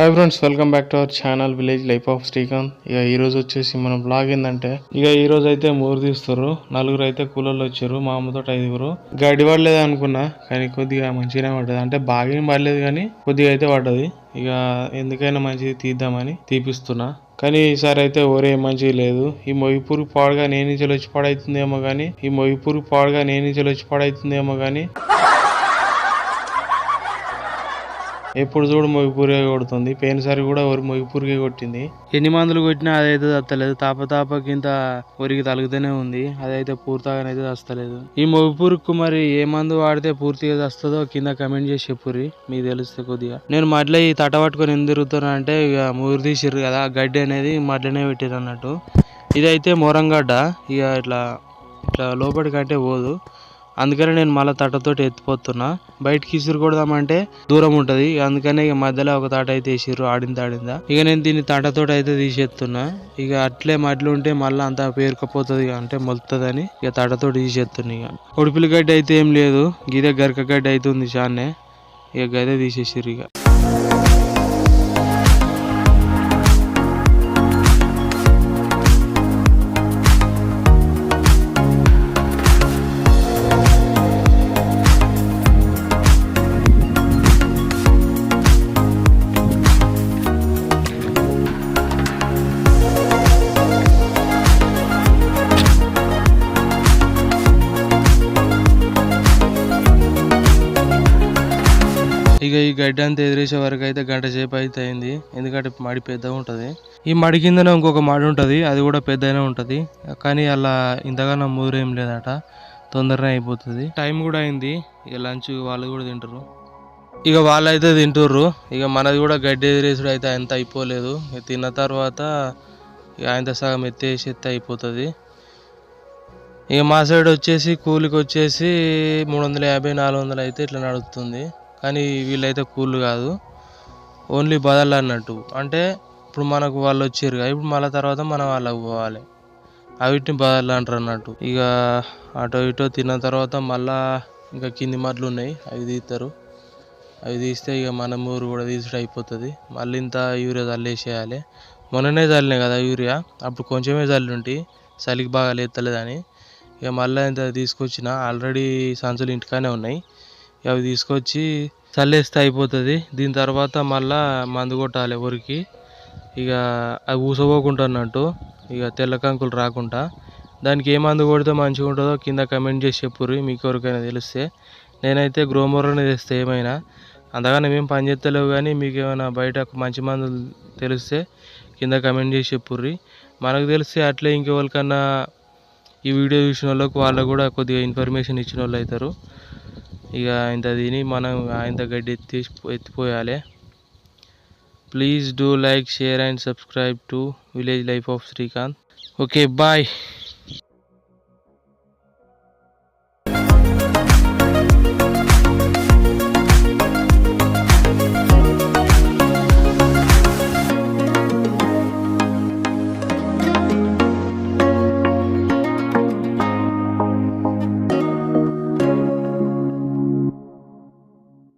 Hi friends welcome back to our channel village life of Srikanth ఇక ఈ రోజు వచ్చేసి మన బ్లాగ్ ఏంటంటే ఇక ఈ రోజు అయితే మూరు తీస్తారు నలుగురు అయితే కూలర్లు వచ్చారు మా అమ్మతో ఐదుగురు. గడి పడలేదు అనుకున్నా కానీ కొద్దిగా మంచిగానే పడ్డది. అంటే బాగా ఏం పడలేదు కానీ కొద్దిగా అయితే పడ్డది. ఇక ఎందుకైనా మంచిది తీద్దామని తీపిస్తున్నా. కానీ ఈసారి అయితే ఒరే మంచిది లేదు. ఈ మొయ్యిపూరు పాడుగా నేను నుంచి వచ్చి పాడైతుందేమో కానీ ఈ మొయ్యిపూరు పాడుగా నేను నుంచి వచ్చి పాడైతుందేమో కానీ ఎప్పుడు చూడు మొగిపూరిగా కొడుతుంది. పోయినసారి కూడా ఒరి మొగిపూరిగా కొట్టింది. ఎన్ని మందులు కొట్టినా అదైతే తత్తలేదు తాపతాపకింత ఒరికి తలుగుతూనే ఉంది. అదైతే పూర్తిగానైతే వస్తలేదు ఈ మొగిపూరుకు మరి ఏ మందు వాడితే పూర్తిగా వస్తుందో కింద కమెంట్ చేసి చెప్పుర్రి. మీకు తెలిస్తే కొద్దిగా. నేను మడ్ల ఈ తట పట్టుకొని ఎందుకు తిరుగుతున్నా అంటే ఇక ముగ్గురు తీసిర్రు కదా గడ్డి అనేది మడ్లనే పెట్టారు అన్నట్టు. ఇదైతే మొరంగడ్డ. ఇక ఇట్లా ఇట్లా లోపలికంటే పోదు. అందుకనే నేను మళ్ళీ తట్టతోటి ఎత్తిపోతున్నా. బయటకి ఇసురు దూరం ఉంటుంది. అందుకనే ఇక మధ్యలో ఒక తాట అయితే వేసిర్రు ఆడింది ఆడిందా. ఇక నేను దీన్ని తట్టతోటి అయితే తీసేస్తున్నా ఇక అట్లే మడ్లు ఉంటే మళ్ళీ అంతా పేరుకపోతుంది అంటే మొలుతుందని ఇక తట్టతోటి తీసేస్తున్నా ఇక. ఉడిపిల గడ్డి అయితే ఏం లేదు. గిదే గరక గడ్డి అయితే ఉంది చానే ఇక గదే తీసేసిర్రు ఇక. ఇక ఈ గడ్డి అంతా ఎదిరేసే వరకు అయితే గంట సేపు అయితే అయింది. ఎందుకంటే మడి పెద్దగా ఉంటుంది. ఈ మడి కిందనే ఇంకొక మడి ఉంటుంది. అది కూడా పెద్దనే ఉంటుంది. కానీ అలా ఇంతగానో ముదురేం లేదట. తొందరనే అయిపోతుంది. టైం కూడా అయింది. ఇక లంచ్ వాళ్ళు కూడా తింటారు ఇక వాళ్ళు అయితే తింటుర్రు. ఇక మనది కూడా గడ్డి ఎదిరేసుడు అయితే అంత అయిపోలేదు. ఇక తిన్న తర్వాత ఇక ఆయన సగం ఎత్తేసి ఎత్తే అయిపోతుంది. ఇక మా సైడ్ వచ్చేసి కూలికి వచ్చేసి మూడు వందల యాభై నాలుగు వందలు అయితే ఇట్లా నడుస్తుంది కానీ వీళ్ళైతే కూల్ కాదు. ఓన్లీ బదల్ అన్నట్టు. అంటే ఇప్పుడు మనకు వాళ్ళు వచ్చారు ఇప్పుడు మళ్ళీ తర్వాత మనం వాళ్ళకి పోవాలి. అవిటిని బదల్ అంటారు అన్నట్టు. ఇక అటో ఇటో తిన్న తర్వాత మళ్ళా ఇంకా కింది మడ్లు ఉన్నాయి అవి తీస్తారు. అవి తీస్తే ఇక మన ఊరు కూడా తీసుడు అయిపోతుంది. మళ్ళీ ఇంత యూరియా చల్లేసేయాలి. మొన్ననే చల్లినాయి కదా యూరియా అప్పుడు కొంచెమే చల్లి చలికి బాగా లేస్తలేదని ఇక మళ్ళీ ఇంత తీసుకొచ్చిన ఆల్రెడీ సంచులు ఇంటికానే ఉన్నాయి. అవి తీసుకొచ్చి చల్లేస్తే అయిపోతుంది. దీని తర్వాత మళ్ళా మందు కొట్టాలి ఊరికి ఇక అవి ఊసపోకుండా అన్నట్టు ఇక తెల్ల కంకులు రాకుండా. దానికి ఏ మందు కొడితే మంచిగా ఉంటుందో కింద కమెంట్ చేసి చెప్పుర్రి మీకు ఎవరికైనా తెలిస్తే. నేనైతే గ్రోమోర్లోనే తెస్తే ఏమైనా. అంతగానే మేము పని చేస్తలేవు కానీ మీకు ఏమైనా బయట మంచి మందులు తెలిస్తే కింద కమెంట్ చేసి చెప్పుర్రి. మనకు తెలిస్తే అట్లే ఇంకెవరికన్నా ఈ వీడియో చూసిన వాళ్ళకు వాళ్ళకు కూడా కొద్దిగా ఇన్ఫర్మేషన్ ఇచ్చిన వాళ్ళు అవుతారు. ఇక ఇంత తిని మనం ఇంత గడ్డి ఎత్తి ఎత్తిపోయాలి. Please do like share and subscribe to village life of Srikanth okay bye